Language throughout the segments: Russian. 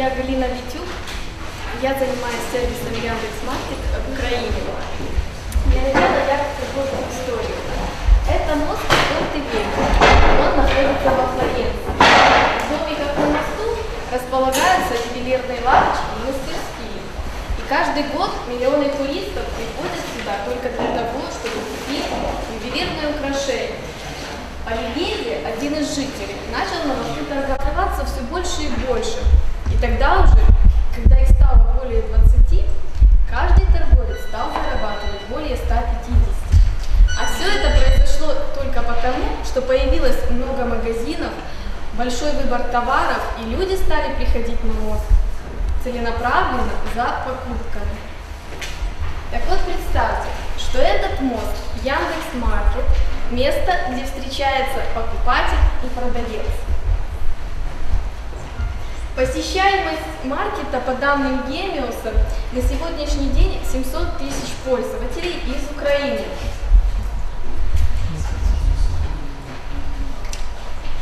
я Галина Витюк. Я занимаюсь сервисом Яндекс.Маркет в Украине. Для начала я расскажу историю. Это мост Контевельо. Он находится во Флоренции. В домиках на мосту располагаются ювелирные лавочки и мастерские. И каждый год миллионы туристов приходят сюда только для того, чтобы купить ювелирные украшения. По легенде, один из жителей начал на мосту торговаться все больше и больше. И тогда уже, когда их стало более 20, каждый торговец стал зарабатывать более 150. А все это произошло только потому, что появилось много магазинов, большой выбор товаров, и люди стали приходить на мост целенаправленно за покупками. Так вот представьте, что этот мост Яндекс.Маркет – место, где встречается покупатель и продавец. Посещаемость маркета по данным Гемиуса на сегодняшний день 700 тысяч пользователей из Украины.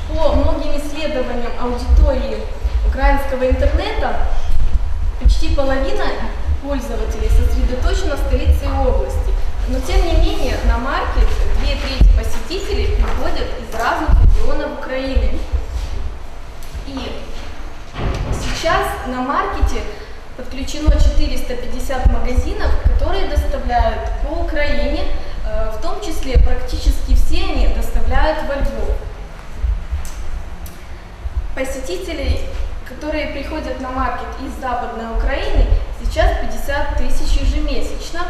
По многим исследованиям аудитории украинского интернета почти половина пользователей сосредоточена в столице и области. Но тем не менее на маркет две трети посетителей приходят из разных регионов Украины. И сейчас на маркете подключено 450 магазинов, которые доставляют по Украине, э, в том числе практически все они доставляют во Львов. Посетителей, которые приходят на маркет из Западной Украины, сейчас 50 тысяч ежемесячно.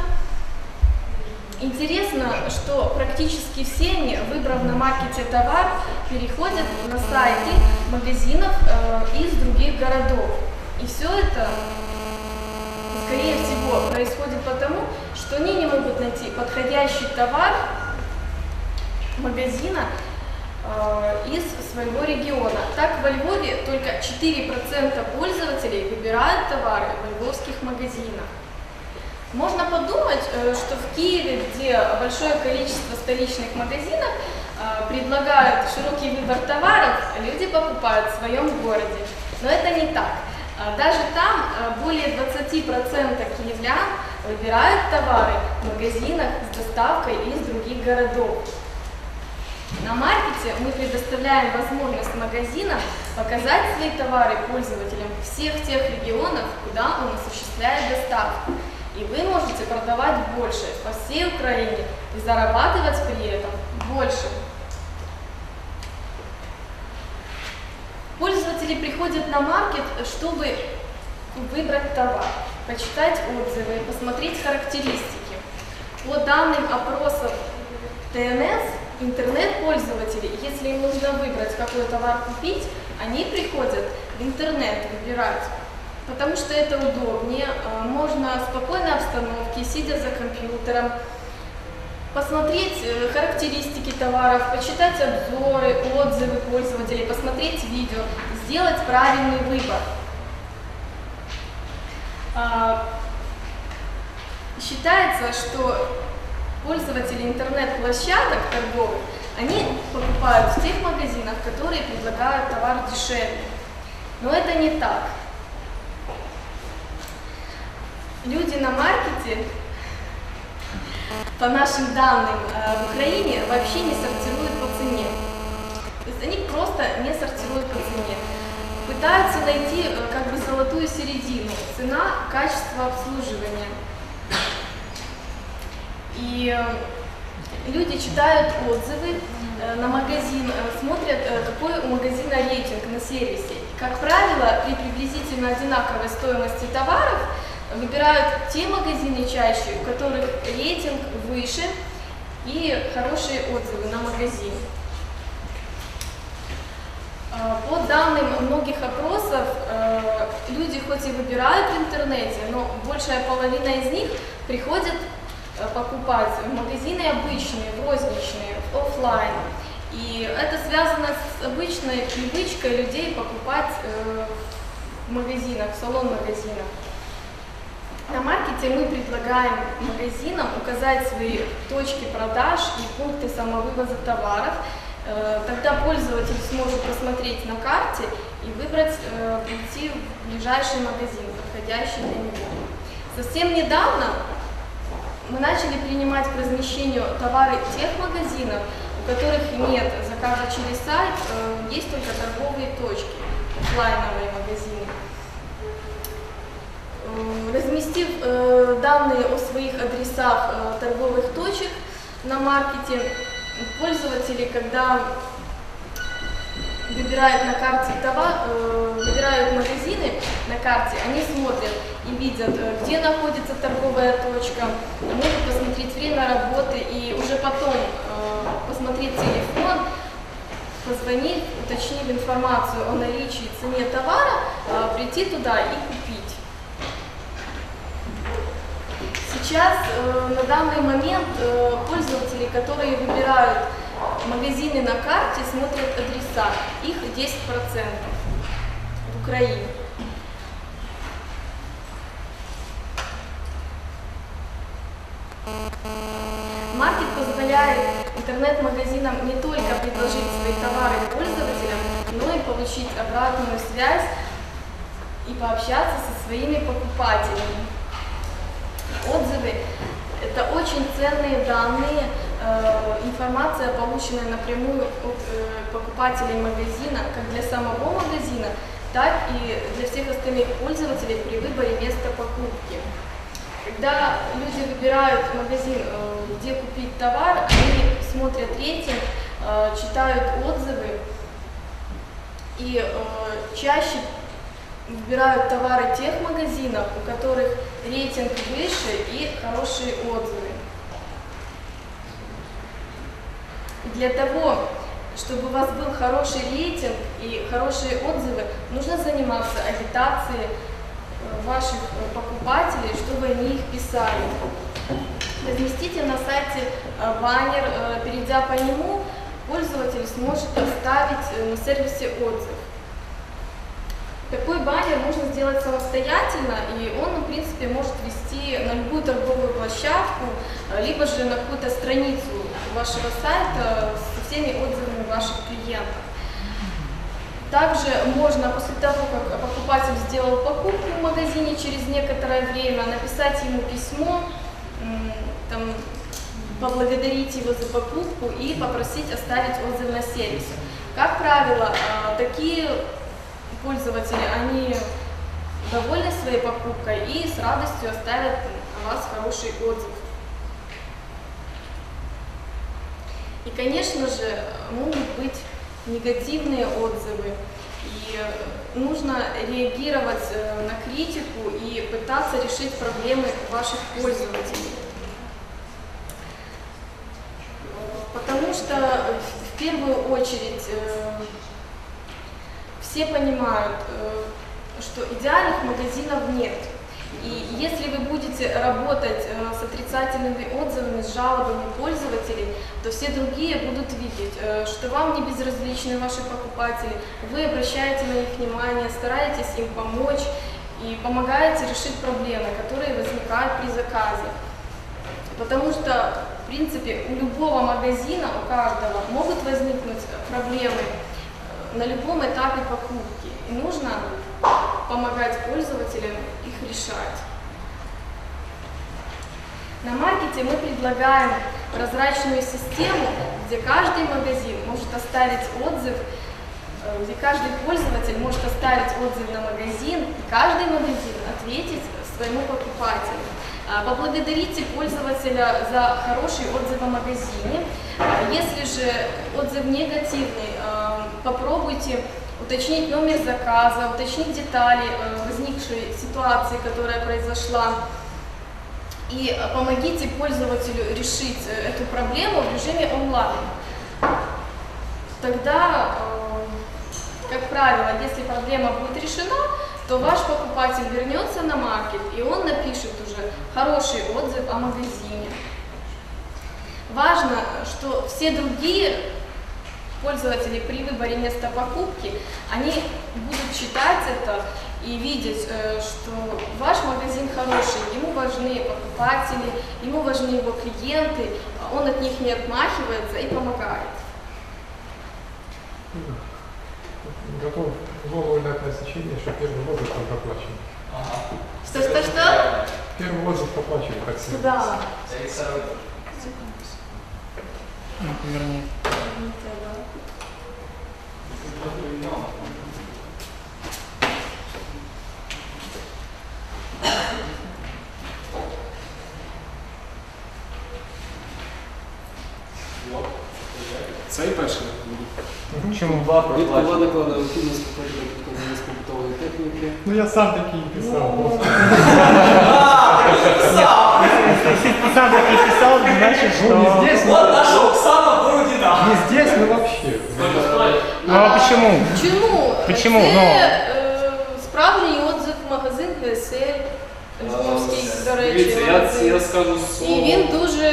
Интересно, что практически все они, выбрав на маркете товар, переходят на сайты магазинов э, из других городов. И все это, скорее всего, происходит потому, что они не могут найти подходящий товар магазина э, из своего региона. Так во Львове только 4% пользователей выбирают товары в львовских магазинах. Можно подумать, э, что в Киеве, где большое количество столичных магазинов, предлагают широкий выбор товаров, люди покупают в своем городе. Но это не так. А Даже там э, более 20% киевлян выбирают товары в магазинах с доставкой из других городов. На маркете мы предоставляем возможность магазина показать свои товары пользователям всех тех регионов, куда он осуществляет доставку. И вы можете продавать больше по всей Украине и зарабатывать при этом больше. Пользователи приходят на маркет, чтобы выбрать товар, почитать отзывы, посмотреть характеристики. По данным опросов ТНС, интернет-пользователи, если им нужно выбрать, какой товар купить, они приходят в интернет выбирать, потому что это удобнее, а, можно в спокойной обстановке, сидя за компьютером, посмотреть э, характеристики товаров, почитать обзоры, отзывы пользователей, посмотреть видео, сделать правильный выбор. А, Считается, что пользователи интернет-площадок торговых, они покупают в тех магазинах, которые предлагают товар дешевле. Но это не так. Люди на маркете, по нашим данным, э, в Украине вообще не сортируют по цене. То есть они просто не сортируют по цене. Пытаются найти э, как бы золотую середину. Цена, качество обслуживания. И э, люди читают отзывы на магазин, смотрят, какой у магазина рейтинг на сервисе. Как правило, при приблизительно одинаковой стоимости товаров выбирают те магазины чаще, у которых рейтинг выше и хорошие отзывы на магазин. А, По данным многих опросов, э, люди хоть и выбирают в интернете, но большая половина из них приходят э, покупать в магазины обычные, в розничные, в офлайн. И это связано с обычной привычкой людей покупать э, в магазинах, в салон-магазинах. На маркете мы предлагаем магазинам указать свои точки продаж и пункты самовывоза товаров. Э, Тогда пользователь сможет посмотреть на карте и выбрать, э, прийти в ближайший магазин, подходящий для него. Совсем недавно мы начали принимать к размещению товары тех магазинов, у которых нет заказа через сайт, э, есть только торговые точки, офлайновые магазины. Э, Разместив э, данные о своих адресах э, торговых точек на маркете, пользователи, когда выбирают на карте товар, выбирают магазины на карте, они смотрят и видят, где находится торговая точка, могут посмотреть время работы и уже потом посмотреть телефон, позвонить, уточнив информацию о наличии и цене товара, прийти туда и купить. Сейчас э, на данный момент э, пользователи, которые выбирают магазины на карте, смотрят адреса. Их 10% в Украине. Маркет позволяет интернет-магазинам не только предложить свои товары пользователям, но и получить обратную связь и пообщаться со своими покупателями. Отзывы – это очень ценные данные, э, информация, полученная напрямую от э, покупателей магазина, как для самого магазина, так и для всех остальных пользователей при выборе места покупки. Когда люди выбирают магазин, э, где купить товар, они смотрят рейтинг, читают отзывы и чаще выбирают товары тех магазинов, у которых рейтинг выше и хорошие отзывы. Для того, чтобы у вас был хороший рейтинг и хорошие отзывы, нужно заниматься агитацией э, ваших э, покупателей, чтобы они их писали. Разместите на сайте э, баннер, перейдя по нему, пользователь сможет оставить на сервисе отзыв. Такой баннер можно сделать самостоятельно, и он, в принципе, может вести на любую торговую площадку, э, либо же на какую-то страницу вашего сайта со всеми отзывами ваших клиентов. Также можно после того, как покупатель сделал покупку в магазине через некоторое время, написать ему письмо, там, поблагодарить его за покупку и попросить оставить отзыв на сервисе. Как правило, э, такие пользователи, они довольны своей покупкой и с радостью оставят о вас хороший отзыв. И, конечно же, могут быть негативные отзывы. И нужно реагировать э, на критику и пытаться решить проблемы ваших пользователей. Потому что в первую очередь э, все понимают, э, что идеальных магазинов нет. И если вы будете работать э, с отрицательными отзывами, с жалобами пользователей, то все другие будут видеть, э, что вам не безразличны ваши покупатели, вы обращаете на них внимание, стараетесь им помочь и помогаете решить проблемы, которые возникают при заказе. Потому что, в принципе, у любого магазина, у каждого могут возникнуть проблемы на любом этапе покупки. И нужно помогать пользователям их решать. На маркете мы предлагаем прозрачную систему, где каждый магазин может оставить отзыв, э, где каждый пользователь может оставить отзыв на магазин, и каждый магазин ответить своему покупателю. А, Поблагодарите пользователя за хороший отзыв о магазине. А, Если же отзыв негативный, э, попробуйте уточнить номер заказа, уточнить детали э, возникшей ситуации, которая произошла. И э, помогите пользователю решить э, эту проблему в режиме онлайн. Тогда, как правило, если проблема будет решена, то ваш покупатель вернется на маркет и он напишет уже хороший отзыв о магазине. Важно, что все другие пользователи при выборе места покупки, они будут читать это и видеть, э, что ваш магазин хороший, ему важны покупатели, ему важны его клиенты, он от них не отмахивается и помогает. Готов. Головное сечение, что первый воздух там проплачен. Что, что, что? Первый воздух проплачен, как всегда. Куда? Ну, поверни. Це і перше. Чому? Відповідно накладає необхідність походження підконтрольної побутової техніки. Ну я сам такие писал. просто. Если ты сам так и писал, значит, Ну не что... здесь, Вот но, наша Оксана Бородина. не здесь, но вообще. Ну а почему? Чому? Почему? Це Ну. е, справжній отзив магазин ГСЛ Львовський, до речі. Дивіться, я, молодці. я скажу І слово. він дуже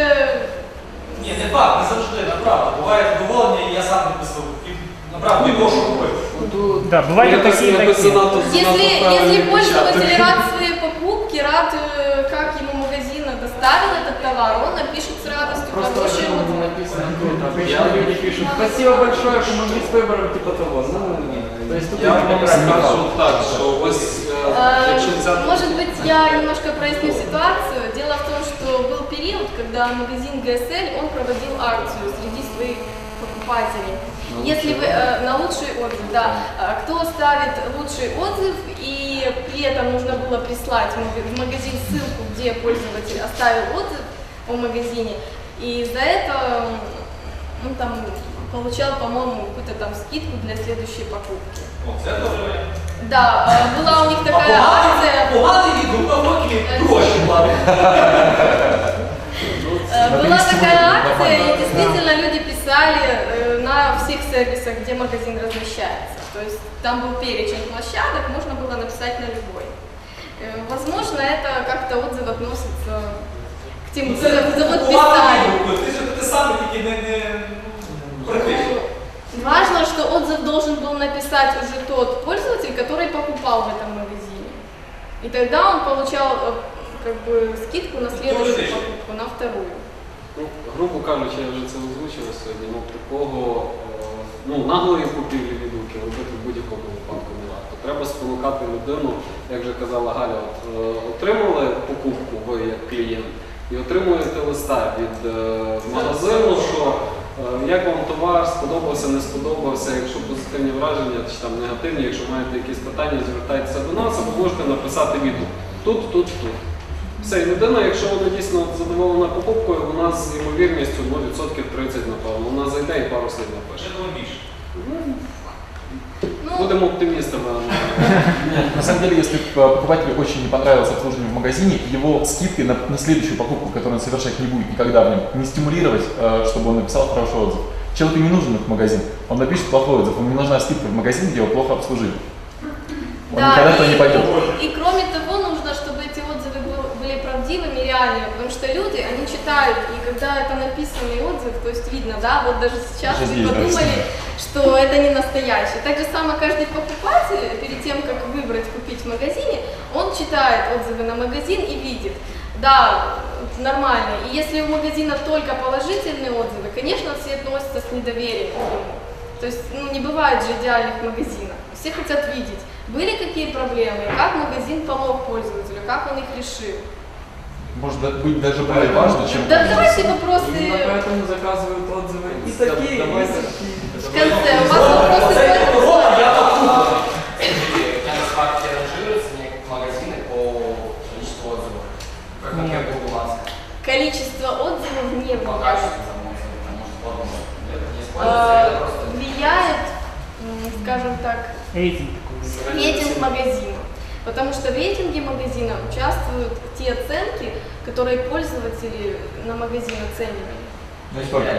Ні, не факт, не завжди, направда. Буває задоволення, і я сам підписав. І направду його що купив. Отут Да, бывают якось такие, якось такие. занадто- Если, занадто если правильний пользователь початок. рад своей покупке, рад, э, как ему доставил этот товар, он напишет с радостью хорошие отзывы. Обычно люди пишут «Спасибо большое, помогли с выбором», типа того. Ну, то есть тут Я вам скажу так, що ось е, Э, взяти... Может быть, я немножко проясню ситуацию. Дело в том, что был период, когда магазин ГСЛ, он проводил акцию среди своих покупателей. Если вы э, на лучший отзыв, да, Э, кто ставит лучший отзыв и при этом нужно было прислать в маг- в магазин ссылку, где пользователь оставил отзыв о магазине, и за это он там получал, по-моему, какую-то там скидку для следующей покупки. Да, э, была у них А такая акция. відгук, навпаки, гроші платить. Э, Была такая акция, и действительно люди писали э, на всех сервисах, где магазин размещается. То есть там был перечень площадок, можно было написать на любой. Э, Возможно, это как-то отзыв относится к тем, Ну, кто вот поганий писали. не, не практично. Важно, что отзыв должен был написать уже тот пользователь, который покупал в этом магазине. И тогда он получал э, как бы скидку на следующую Точно. покупку, на вторую. Ну, грубо кажучи, я вже це озвучив сьогодні. Ну, такого е, ну, наглої купівлі відгуків робити в будь-якому випадку не варто. Треба спонукати людину, як вже казала Галя, от, е, отримали покупку ви як клієнт і отримуєте листа від е, магазину, що як вам товар сподобався, не сподобався, якщо позитивні враження чи там негативні, якщо маєте якісь питання, звертайтеся до нас або можете написати відгук тут, тут, тут. Все, і людина, якщо вона дійсно задоволена покупкою, вона з ймовірністю ну, відсотків 30, напевно, вона зайде і пару слів напише. Ще думаю більше. Ну, Будемо оптимістами. На самом деле, если э, покупателю очень не понравилось обслуживание в магазине, его скидкой на, на следующую покупку, которую он совершать не будет никогда в нем, не стимулировать, э, чтобы он написал хороший отзыв. Человеку не нужен этот магазин, он напишет плохой отзыв, ему не нужна скидка в магазин, где его плохо обслужили. Он никогда туда не пойдет. И, кроме реальными, потому что люди, они читают, и когда это написанный отзыв, то есть видно, да, вот даже сейчас Даже вы подумали, что это не настоящий. Так же самое каждый покупатель, перед тем, как выбрать купить в магазине, он читает отзывы на магазин и видит, да, нормально. И если у магазина только положительные отзывы, конечно, все относятся с недоверием к нему. То есть, ну, не бывает же идеальных магазинов. Все хотят видеть, были какие проблемы, как магазин помог пользователю, как он их решил. Может быть даже более важно, чем... Да давайте Именно вопросы поэтому заказывают отзывы и такие, и такие. в конце. У вас вопросы. Количество отзывов не По влияет. Влияет, скажем так, Рейтинг такой. рейтинг магазина. Потому что в рейтинге магазина участвуют те оценки, которые пользователи на магазин оценивали. Ну, не только.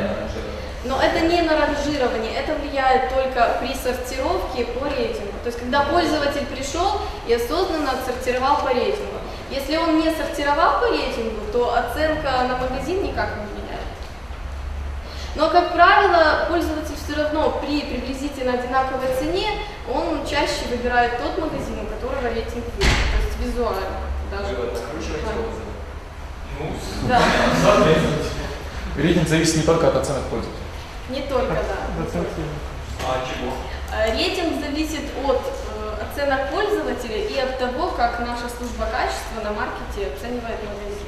Но это не на ранжирование, это влияет только при сортировке по рейтингу. То есть, когда пользователь пришел и осознанно отсортировал по рейтингу. Если он не сортировал по рейтингу, то оценка на магазин никак не влияет. Но, как правило, пользователь все равно при приблизительно одинаковой цене, он чаще выбирает тот магазин, у которого рейтинг выше, то есть визуально. Даже Вы в этом откручиваете плане. отзывы. Ну, Да, Рейтинг зависит не только от оценок пользователя. не только, да. а чого? Э, Рейтинг зависит от э, оценок пользователей и от того, как наша служба качества на маркете оценивает магазин.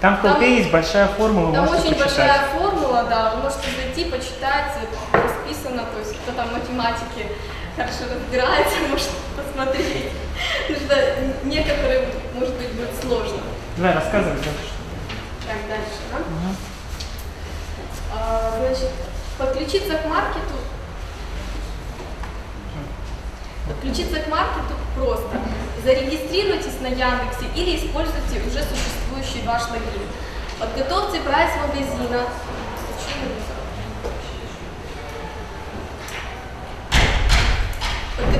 Там в Там- толпе есть большая формула, Там очень почитать. большая формула, да, вы можете зайти, почитать, расписано, то есть кто там в математике хорошо разбирается, может посмотреть. Потому что некоторым, может быть, будет сложно. Давай, рассказывай дальше. Так, дальше, да? А, значит, подключиться к маркету Подключиться к маркету просто. Зарегистрируйтесь на Яндексе или используйте уже существующий ваш логин. Подготовьте прайс магазина.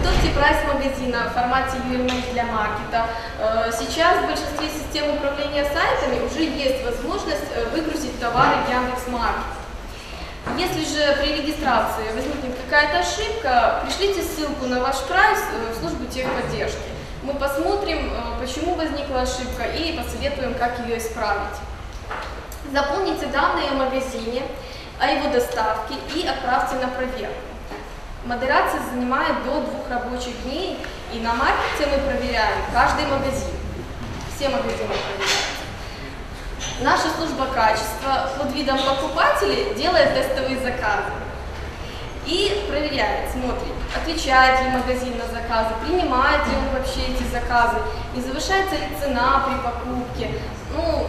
Подготовьте прайс магазина в формате UML для маркета. Э, Сейчас в большинстве систем управления сайтами уже есть возможность э, выгрузить товары в Яндекс.Маркет. Если же при регистрации возникнет какая-то ошибка, пришлите ссылку на ваш прайс э, в службу техподдержки. Мы посмотрим, почему возникла ошибка и посоветуем, как ее исправить. Заполните данные о магазине, о его доставке и отправьте на проверку. Модерация занимает до двух рабочих дней, и на маркете мы проверяем каждый магазин. Все магазины проверяются. Наша служба качества под видом покупателей делает тестовые заказы. И проверяет, смотрит, отвечает ли магазин на заказы, принимает ли он вообще эти заказы, не завышается ли цена при покупке, ну,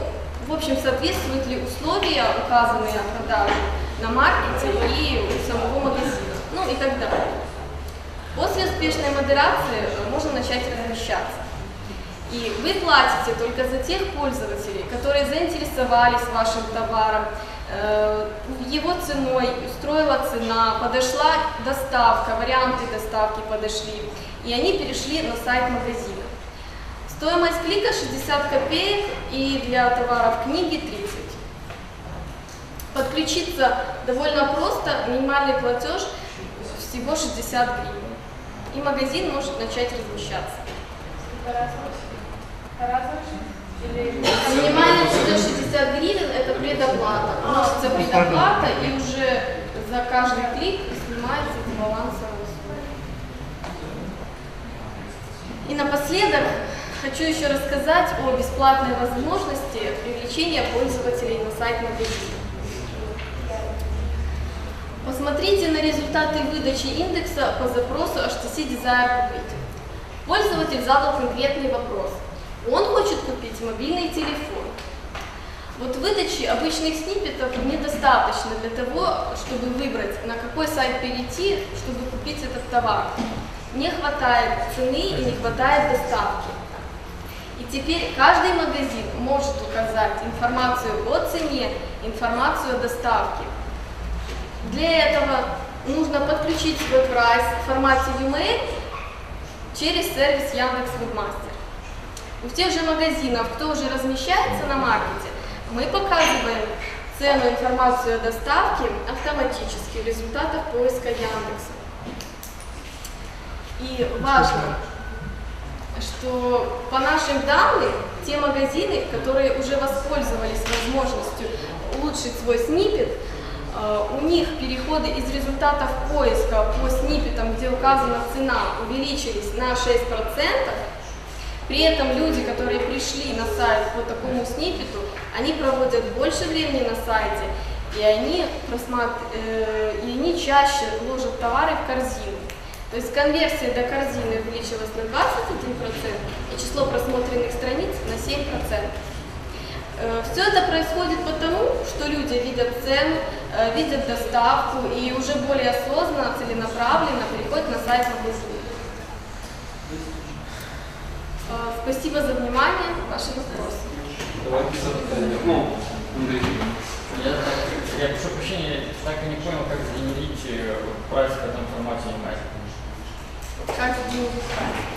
в общем, соответствуют ли условия, указанные о продаже на маркете и у самого магазина, и так далее. После успешной модерации э, можно начать размещаться. И вы платите только за тех пользователей, которые заинтересовались вашим товаром, э, его ценой, устроила цена, подошла доставка, варианты доставки подошли, и они перешли на сайт магазина. Стоимость клика 60 копеек и для товаров книги 30. Подключиться довольно просто, минимальный платеж всего 60 гривен. И магазин может начать размещаться. Минимальный платеж 60 гривен – это предоплата. Вносится предоплата и уже за каждый клик снимается с баланса. И напоследок хочу еще рассказать о бесплатной возможности привлечения пользователей на сайт магазина. Посмотрите на результаты выдачи индекса по запросу HTC Desire купить. Пользователь задал конкретный вопрос. Он хочет купить мобильный телефон. Вот выдачи обычных сниппетов недостаточно для того, чтобы выбрать, на какой сайт перейти, чтобы купить этот товар. Не хватает цены и не хватает доставки. И теперь каждый магазин может указать информацию о цене, информацию о доставке. Для этого нужно подключить свой прайс в формате UML через сервис Яндекс Вебмастер. У тех же магазинов, кто уже размещается на маркете, мы показываем цену, информацию о доставке автоматически в результатах поиска Яндекса. И важно, что по нашим данным, те магазины, которые уже воспользовались возможностью улучшить свой сниппет, э, у них переходы из результатов поиска по сниппетам, где указана цена, увеличились на 6%. При этом люди, которые пришли на сайт по такому сниппету, они проводят больше времени на сайте, и они, просмат- э, и они чаще ложат товары в корзину. То есть конверсия до корзины увеличилась на 21% и число просмотренных страниц на 7%. Все это происходит потому, что люди видят цену, э, видят доставку и уже более осознанно, целенаправленно переходят на сайт магазина. Э, Спасибо за внимание. Ваши вопросы. Давайте. Ну. Я, так, я прошу прощения, так и не понял, как сгенерить э, прайс в этом формате. Как сайт?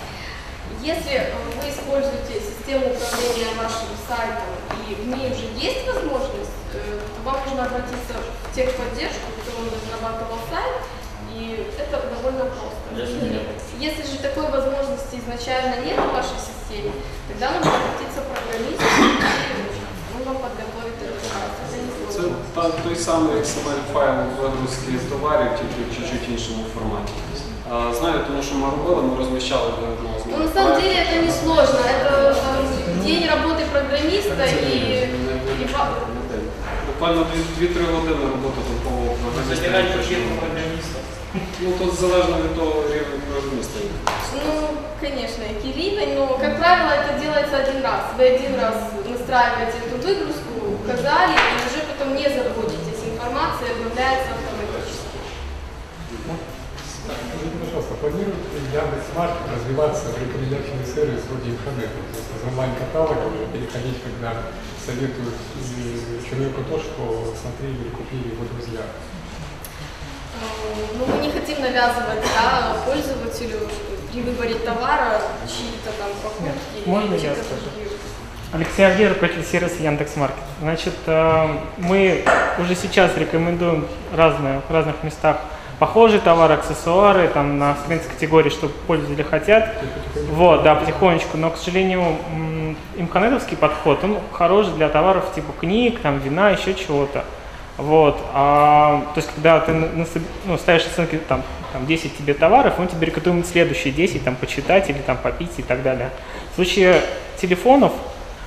Если э, вы используете систему управления вашим сайтом и в ней уже есть возможность, э, то вам нужно обратиться в техподдержку, кто вам разрабатывал сайт, и это довольно просто. Если нет. Если же такой возможности изначально нет в вашей системе, тогда нужно обратиться к программисту, и он вам подготовит этот сайт. Это не Це сложно. та той самий XML-файл вигрузки товарів, тільки в чуть-чуть іншому форматі. А, Знаю, тому що ми робили, ми розміщали диагнозу. Ну, на самом деле это не сложно. Это там, день работы программиста и, и ва- Буквально 2-3 години роботи толкового Забирать програміста. пакету программиста. Ну, тут залежно від того рівня програміста. ну, конечно, какие рівень, но, как правило, это делается один раз. Вы один раз настраиваете эту выгрузку, указали, и уже потом не заботитесь. Информация обновляется автоматически. Планирует ли Яндекс.Марк развиваться в рекомендательный сервис вроде инфонета? То есть из онлайн-каталога переходить, когда советуют человеку то, что смотрели или купили его друзья. Ну, мы не хотим навязывать да, пользователю при выборе товара чьи-то там покупки. Можно я скажу? другие. Алексей Авдеев, руководитель сервиса Яндекс.Маркет. Значит, э, мы уже сейчас рекомендуем разные, в разных местах похожие товары, аксессуары, там на категории, что пользователи хотят. Вот, да, потихонечку. Но, к сожалению, м, имконетовский подход, он хорош для товаров типа книг, там, вина, еще чего-то. Вот. А, то есть, когда ты ну, ставишь оценки там, там 10 тебе товаров, он тебе рекомендует следующие 10 там, почитать или там попить и так далее. В случае телефонов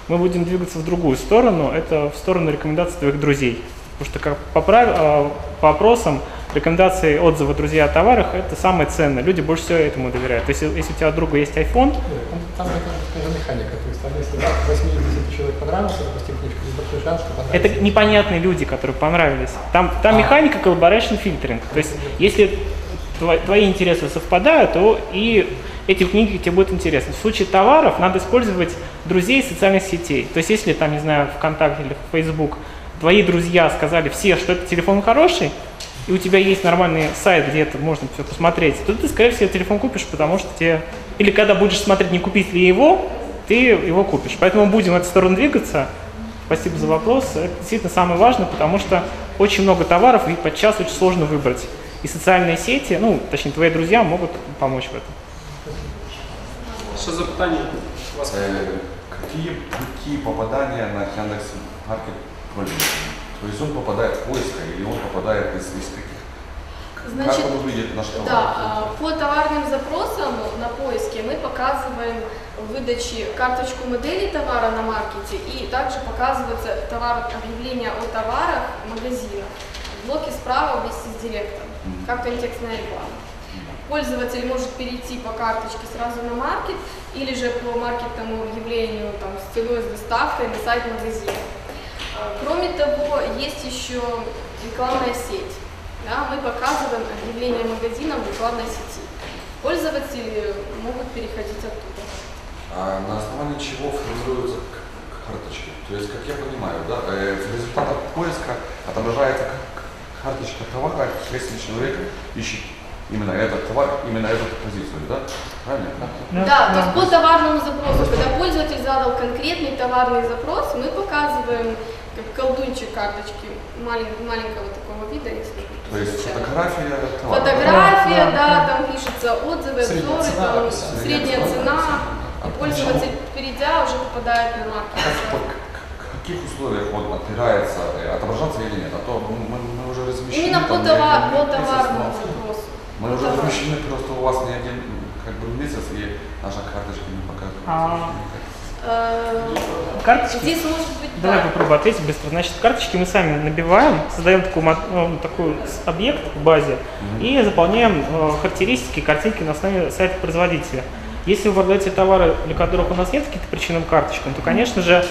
мы будем двигаться в другую сторону, это в сторону рекомендаций твоих друзей. Потому что как по, прав- а, по опросам рекомендации, отзывы друзья о товарах – это самое ценное. Люди больше всего этому доверяют. То есть, если у тебя у друга есть iPhone, Там, это механика. То есть там если 80 человек понравился, допустим, книжка, есть большой шанс, что понравится. Это непонятные люди, которые понравились. Там, там А. механика collaboration фильтринг. То есть, если тво- твои интересы совпадают, то и эти книги тебе будут интересны. В случае товаров надо использовать друзей из социальных сетей. То есть, если там, не знаю, ВКонтакте или в Facebook твои друзья сказали все, что этот телефон хороший, и у тебя есть нормальный сайт, где это можно все посмотреть, то ты, скорее всего, телефон купишь, потому что тебе... Или когда будешь смотреть, не купить ли его, ты его купишь. Поэтому будем в эту сторону двигаться. Спасибо за вопрос. Это действительно самое важное, потому что очень много товаров, и подчас очень сложно выбрать. И социальные сети, ну, точнее, твои друзья могут помочь в этом. Запитання? У вас? Э, Какие пути попадания на Яндекс Маркет То есть он попадает в поиск или он попадает из, из каких? Значит, как он увидит наш товар? Да, а, по товарным запросам на поиске мы показываем в выдаче карточку модели товара на маркете и также показывается товар, объявление о товарах магазина. В блоке справа вместе с директором, как контекстная реклама. Пользователь может перейти по карточке сразу на маркет или же по маркетному объявлению там, с ценой с доставкой на сайт магазина. Кроме того, есть еще рекламная сеть. Да, мы показываем объявление магазина в рекламной сети. Пользователи могут переходить оттуда. А на основании чего формируются карточки? То есть, как я понимаю, да, э, в результатах поиска отображается к- карточка товара, если человек ищет именно этот товар, именно эту позицию, да? Правильно? Да, то есть по товарному запросу, когда пользователь задал конкретный товарный запрос, мы показываем как колдунчик карточки малень- маленького такого вида, если То есть случайно. фотография товара. Фотография, Да, да, да. там пишутся отзывы, Средняя обзоры, цена там, написана. средняя цена, и пользователь, перейдя, уже попадает на маркет. По к- к- каких условиях он отбирается, э, отображаться или нет? А то мы, мы- мы уже размещены. Именно по, товар, по товарному но запросу. Мы По уже размещены просто у вас не один как бы месяц, и наша карточка не показывает. А. Э, Карточки? Здесь может быть, Давай да. попробую ответить быстро. Значит, карточки мы сами набиваем, создаем такой, мо- ну, такой с- объект в базе и заполняем э, характеристики, картинки на основе сайта производителя. Если вы продаете товары, для которых у нас нет каких-то причинным карточкам, то, конечно же,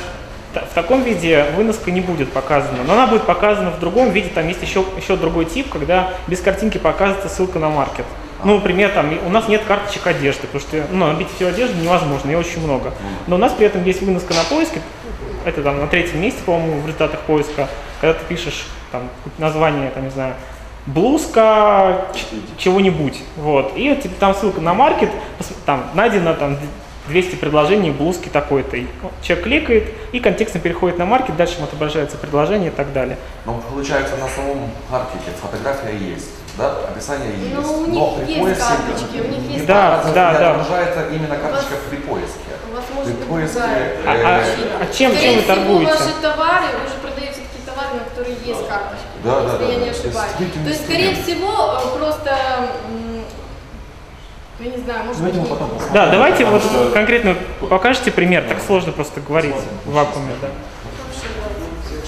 в таком виде выноска не будет показана, но она будет показана в другом виде, там есть еще, еще другой тип, когда без картинки показывается ссылка на маркет. Ну, например, там, у нас нет карточек одежды, потому что ну, набить всю одежду невозможно, ее очень много. Но у нас при этом есть выноска на поиске, это там на третьем месте, по-моему, в результатах поиска, когда ты пишешь там название, там, не знаю, блузка чего-нибудь, вот, и типа, там ссылка на маркет, там найдено там 200 предложений блузки такой-то, ну, человек кликает и контекстно переходит на маркет, дальше ему отображается предложение и так далее. Но получается на самом маркете фотография есть, да, описание есть. Ну, у но них при есть поиске карточки, у них есть Да, карточки. да, да. отображается именно карточка вас- при поиске. У вас При может быть поиске другая. А, а- э, а чем, Скорее чем вы всего, торгуете? ваши товары, вы же продаете такие товары, на которые есть карточка. Да, да, если да, я да. не ошибаюсь. То есть, скорее всего, э, просто, я не знаю, может быть, Давайте потом. Да, давайте вот конкретно покажите пример, так сложно просто говорить в вакууме, да.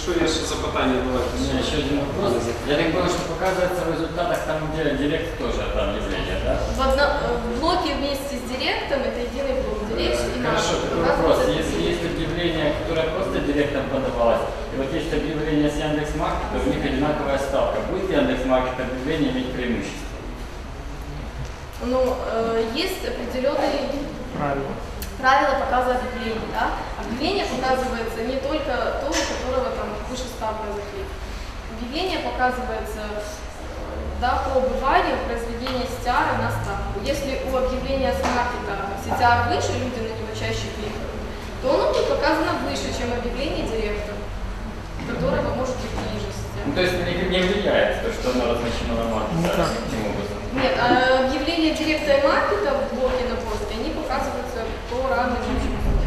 Якщо є ще запитання, У давайте. меня еще один вопрос. Я так понял, что показывается в результатах там, где директ тоже это объявление, да? В, одно- э, в блоке вместе с директом, это единый блок, директ и наш. Хорошо, такой вопрос. Если есть объявление, которое просто директом подавалось, и вот есть объявление с Яндекс.Маркета, у них одинаковая ставка. Будет Яндекс.Маркет объявление иметь преимущество? Ну, э, есть определенные Правильно. Правила показа объявлений, да? Объявление показывается не только то, у которого там выше ставка заклеит. Объявление показывается э, да, по убыванию произведения CTR на ставку. Если у объявления с маркета CTR выше, люди на него чаще кликают, то оно будет показано выше, чем объявление директора, которого может быть ниже Ну, то есть никак не влияет то, что оно размещено на маркете Никак. таким образом? Нет, а объявления директора и маркета в блоке на посте, они показываются по разным случаям.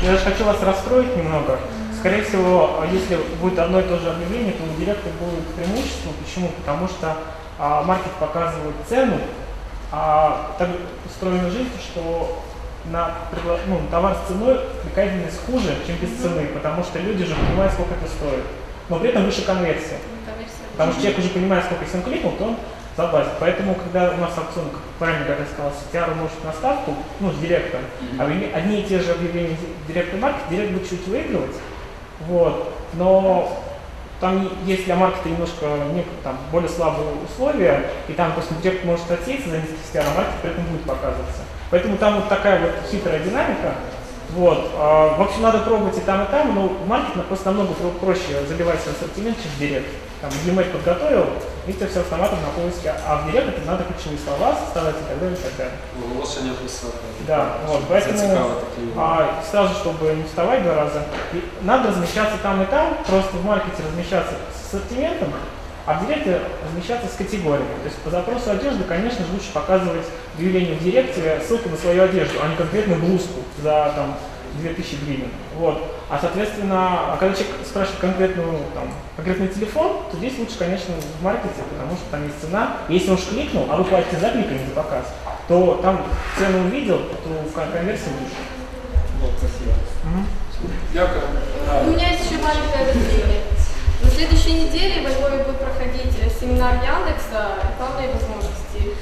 Я же хочу вас расстроить немного. Скорее всего, а если будет одно и то же объявление, то у директора будет преимущество. Почему? Потому что а, маркет показывает цену, а так устроена жизнь, что на ну, товар с ценой прикольность хуже, чем без цены, потому что люди же понимают, сколько это стоит. Но при этом выше конверсия. Конверсия. Потому что человек уже понимает, сколько если он кликнул, то он забазит. Поэтому, когда у нас аукцион, как правильно как я сказал, CTR может на ставку, ну, с директом, а вы- одни и те же объявления директ и маркет, директ будет чуть выигрывать, вот, но там есть для маркета немножко нек- там, более слабые условия, и там, допустим, директ может отсеяться за низкий CTR, а маркет при этом будет показываться. Поэтому там вот такая вот хитрая динамика, вот. а, В общем, надо пробовать и там, и там, но в маркет на- просто намного про- проще заливать свой ассортимент, чем в директ. Там Gmail подготовил, и это все автоматом на поиске, а в директ это надо ключевые слова составлять и так далее, и так далее. Оголошення писати. Да, вот, поэтому Зацікавити клієнта. а, сразу, чтобы не вставать два раза, и надо размещаться там и там, просто в маркете размещаться с ассортиментом, а в директе размещаться с категориями. То есть по запросу одежды, конечно же, лучше показывать объявление в директе ссылку на свою одежду, а не конкретную блузку за там 2000 гривен. Вот. А соответственно, а когда человек спрашивает конкретную, там, конкретный телефон, то здесь лучше, конечно, в маркете, потому что там есть цена. Если он уж кликнул, а вы платите за кликание, за показ, то там цену увидел, то кон- конверсия выше. Вот, спасибо. Мгм. Дякую. У меня есть еще маленькое объявление На следующей неделе во Львове будет проходить э, семинар Яндекса «Рекламные возможности».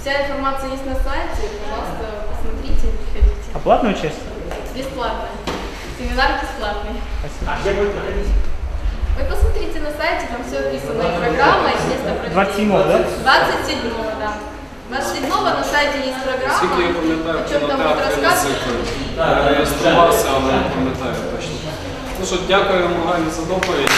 Вся информация есть на сайте, пожалуйста, посмотрите, приходите. А платное участие? Бесплатно. Семинар бесплатный. Спасибо. А где будет проходить? Вы посмотрите на сайте, там все описано, и программа, и место проведения. 27 да? 27 да. 27 на сайте есть программа, Скільки я пам'ятаю, о чем там будет кінотеатр рассказывать. Я реєструвався, але не пам'ятаю точно. Ну що, дякую Галі за доповідь.